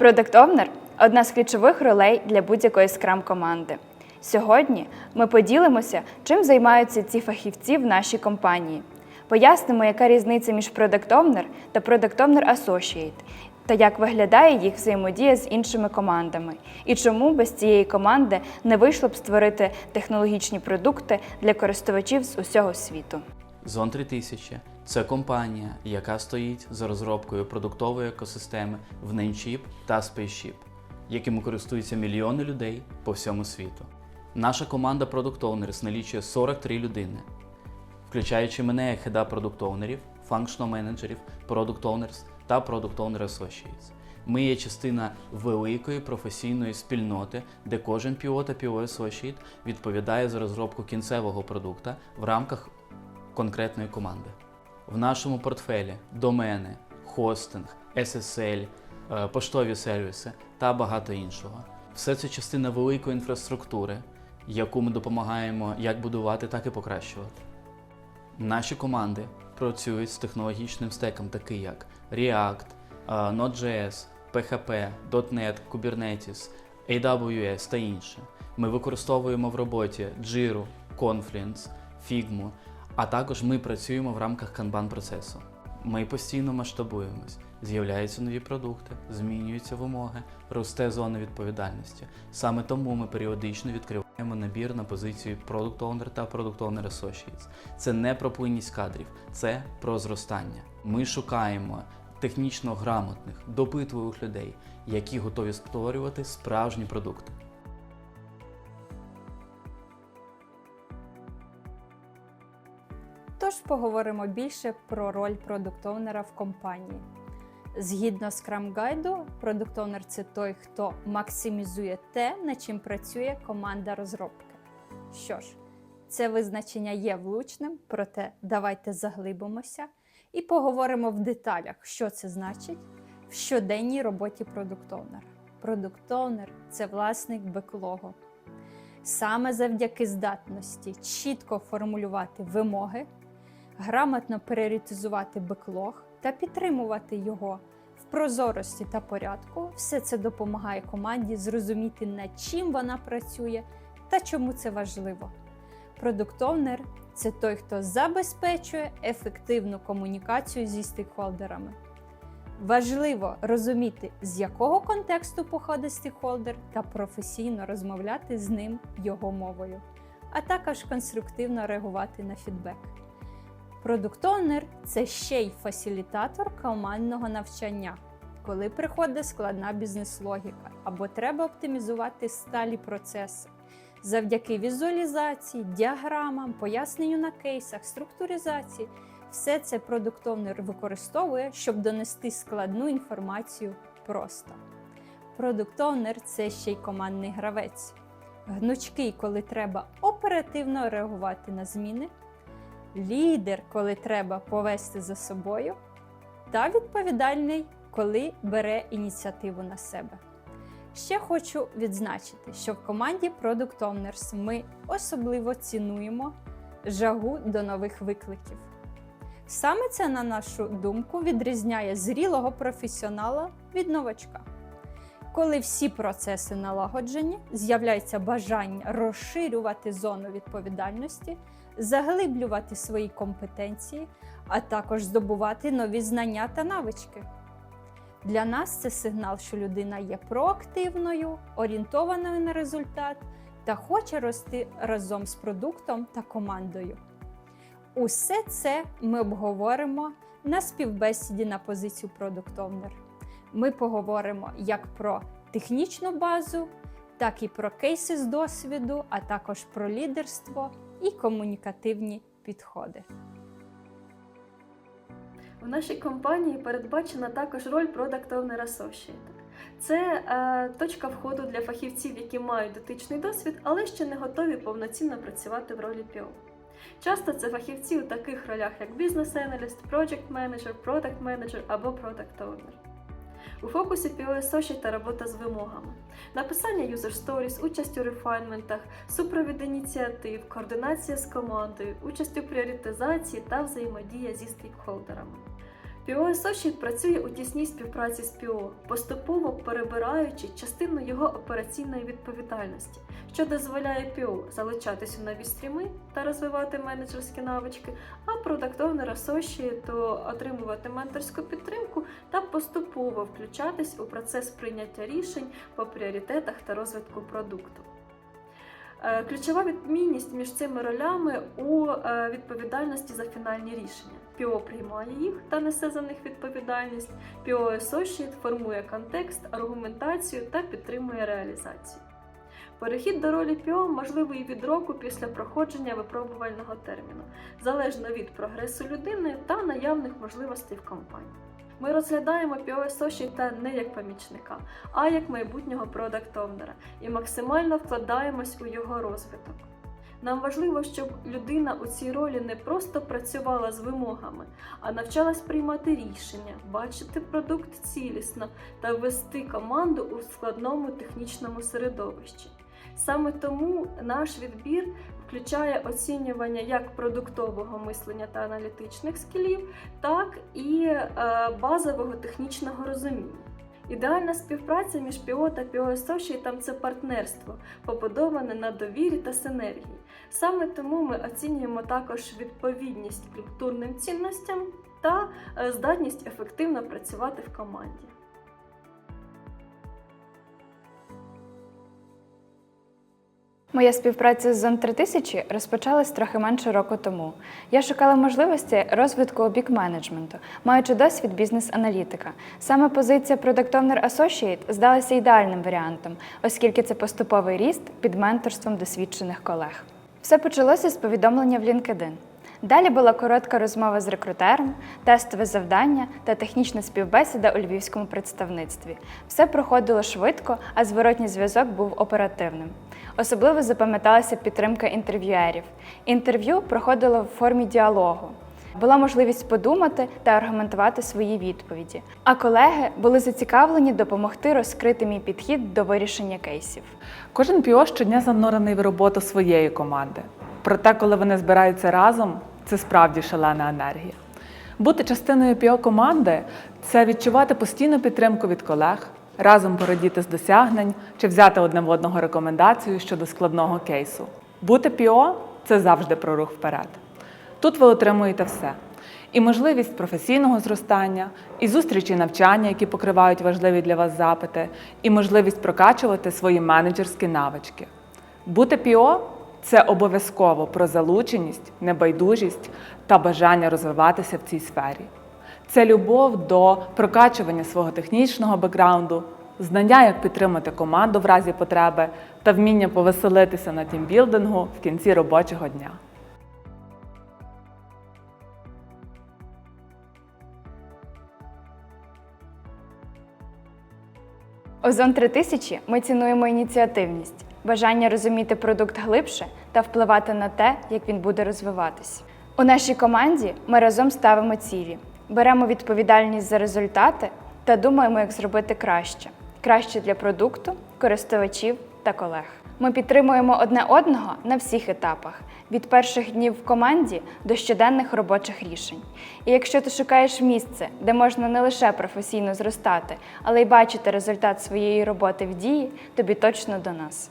Product Owner – одна з ключових ролей для будь-якої скрам команди. Сьогодні ми поділимося, чим займаються ці фахівці в нашій компанії. Пояснимо, яка різниця між Product Owner та Product Owner Associate, та як виглядає їх взаємодія з іншими командами, і чому без цієї команди не вийшло б створити технологічні продукти для користувачів з усього світу. Зон 3000 – це компанія, яка стоїть за розробкою продуктової екосистеми в Namecheap та Spaceship, якими користуються мільйони людей по всьому світу. Наша команда Product Owners налічує 43 людини, включаючи мене як хеда Ownerів, Functional менеджерів, Product Owners та Product Owner Associates. Ми є частина великої професійної спільноти, де кожен PO та PO Associate відповідає за розробку кінцевого продукта в рамках конкретної команди. В нашому портфелі домени, хостинг, SSL, е, поштові сервіси та багато іншого. Все це частина великої інфраструктури, яку ми допомагаємо як будувати, так і покращувати. Наші команди працюють з технологічним стеком, такий як React, е, Node.js, PHP, .NET, Kubernetes, AWS та інше. Ми використовуємо в роботі Jira, Confluence, Figma, а також ми працюємо в рамках Kanban процесу. Ми постійно масштабуємось, з'являються нові продукти, змінюються вимоги, росте зона відповідальності. Саме тому ми періодично відкриваємо набір на позицію Product Owner та Product Owner Associates. Це не про плинність кадрів, це про зростання. Ми шукаємо технічно грамотних, допитливих людей, які готові створювати справжні продукти. Тож поговоримо більше про роль продуктовнера в компанії. Згідно Scrum гайду, продуктовнер це той, хто максимізує те, над чим працює команда розробки. Що ж, це визначення є влучним, проте давайте заглибимося і поговоримо в деталях, що це значить в щоденній роботі продуктовнера. Продуктовнер це власник беклогу. Саме завдяки здатності чітко формулювати вимоги, грамотно пріоритизувати беклог та підтримувати його в прозорості та порядку, все це допомагає команді зрозуміти, над чим вона працює та чому це важливо. Продуктовнер це той, хто забезпечує ефективну комунікацію зі стейкхолдерами. Важливо розуміти, з якого контексту походить стейкхолдер та професійно розмовляти з ним його мовою, а також конструктивно реагувати на фідбек. Продуктонер це ще й фасилітатор командного навчання, коли приходить складна бізнес-логіка або треба оптимізувати сталі процеси. Завдяки візуалізації, діаграмам, поясненню на кейсах, структуризації, все це продуктовнер використовує, щоб донести складну інформацію просто. Продуктовнер це ще й командний гравець, гнучкий, коли треба оперативно реагувати на зміни, лідер, коли треба повести за собою, та відповідальний, коли бере ініціативу на себе. Ще хочу відзначити, що в команді Product Owners ми особливо цінуємо жагу до нових викликів. Саме це, на нашу думку, відрізняє зрілого професіонала від новачка. Коли всі процеси налагоджені, з'являється бажання розширювати зону відповідальності, заглиблювати свої компетенції, а також здобувати нові знання та навички. Для нас це сигнал, що людина є проактивною, орієнтованою на результат та хоче рости разом з продуктом та командою. Усе це ми обговоримо на співбесіді на позицію Owner. Ми поговоримо як про технічну базу, так і про кейси з досвіду, а також про лідерство і комунікативні підходи. В нашій компанії передбачена також роль Owner Associate. Це е, точка входу для фахівців, які мають дотичний досвід, але ще не готові повноцінно працювати в ролі PO. Часто це фахівці у таких ролях, як Analyst, Project Manager, Product Manager або Owner. У фокусі PO та робота з вимогами, написання user stories, участь у рефайнментах, супровід ініціатив, координація з командою, участь у пріоритизації та взаємодія зі стейкхолдерами. PO Associate працює у тісній співпраці з PO, поступово перебираючи частину його операційної відповідальності, що дозволяє PO залучатись у нові стріми та розвивати менеджерські навички, а Product Owner то отримувати менторську підтримку та поступово включатись у процес прийняття рішень по пріоритетах та розвитку продукту. Е, Ключова відмінність між цими ролями у е, відповідальності за фінальні рішення. ПІО приймає їх та несе за них відповідальність. ПІО Associate формує контекст, аргументацію та підтримує реалізацію. Перехід до ролі ПІО можливий від року після проходження випробувального терміну, залежно від прогресу людини та наявних можливостей в компанії. Ми розглядаємо PO Associate не як помічника, а як майбутнього продакт-овнера і максимально вкладаємось у його розвиток. Нам важливо, щоб людина у цій ролі не просто працювала з вимогами, а навчалась приймати рішення, бачити продукт цілісно та вести команду у складному технічному середовищі. Саме тому наш відбір включає оцінювання як продуктового мислення та аналітичних скілів, так і е, базового технічного розуміння. Ідеальна співпраця між ПІО та ПІО Associate – це партнерство, побудоване на довірі та синергії. Саме тому ми оцінюємо також відповідність культурним цінностям та е, здатність ефективно працювати в команді. Моя співпраця з Zone 3000 розпочалась трохи менше року тому. Я шукала можливості розвитку у бік менеджменту, маючи досвід бізнес-аналітика. Саме позиція Product Owner Associate здалася ідеальним варіантом, оскільки це поступовий ріст під менторством досвідчених колег. Все почалося з повідомлення в LinkedIn. Далі була коротка розмова з рекрутером, тестове завдання та технічна співбесіда у львівському представництві. Все проходило швидко, а зворотній зв'язок був оперативним. Особливо запам'яталася підтримка інтерв'юерів. Інтерв'ю проходило в формі діалогу. Була можливість подумати та аргументувати свої відповіді. А колеги були зацікавлені допомогти розкрити мій підхід до вирішення кейсів. Кожен ПІО щодня занурений в роботу своєї команди. Проте, коли вони збираються разом, це справді шалена енергія. Бути частиною ПІО команди це відчувати постійну підтримку від колег, разом порадіти з досягнень чи взяти одне в одного рекомендацію щодо складного кейсу. Бути ПІО це завжди про рух вперед. Тут ви отримуєте все: і можливість професійного зростання, і зустрічі навчання, які покривають важливі для вас запити, і можливість прокачувати свої менеджерські навички. Бути ПІО це обов'язково про залученість, небайдужість та бажання розвиватися в цій сфері. Це любов до прокачування свого технічного бекграунду, знання, як підтримати команду в разі потреби та вміння повеселитися на тімбілдингу в кінці робочого дня. Zone 3000 ми цінуємо ініціативність, бажання розуміти продукт глибше та впливати на те, як він буде розвиватись. У нашій команді ми разом ставимо цілі, беремо відповідальність за результати та думаємо, як зробити краще. Краще для продукту, користувачів та колег. Ми підтримуємо одне одного на всіх етапах від перших днів в команді до щоденних робочих рішень. І якщо ти шукаєш місце, де можна не лише професійно зростати, але й бачити результат своєї роботи в дії, тобі точно до нас.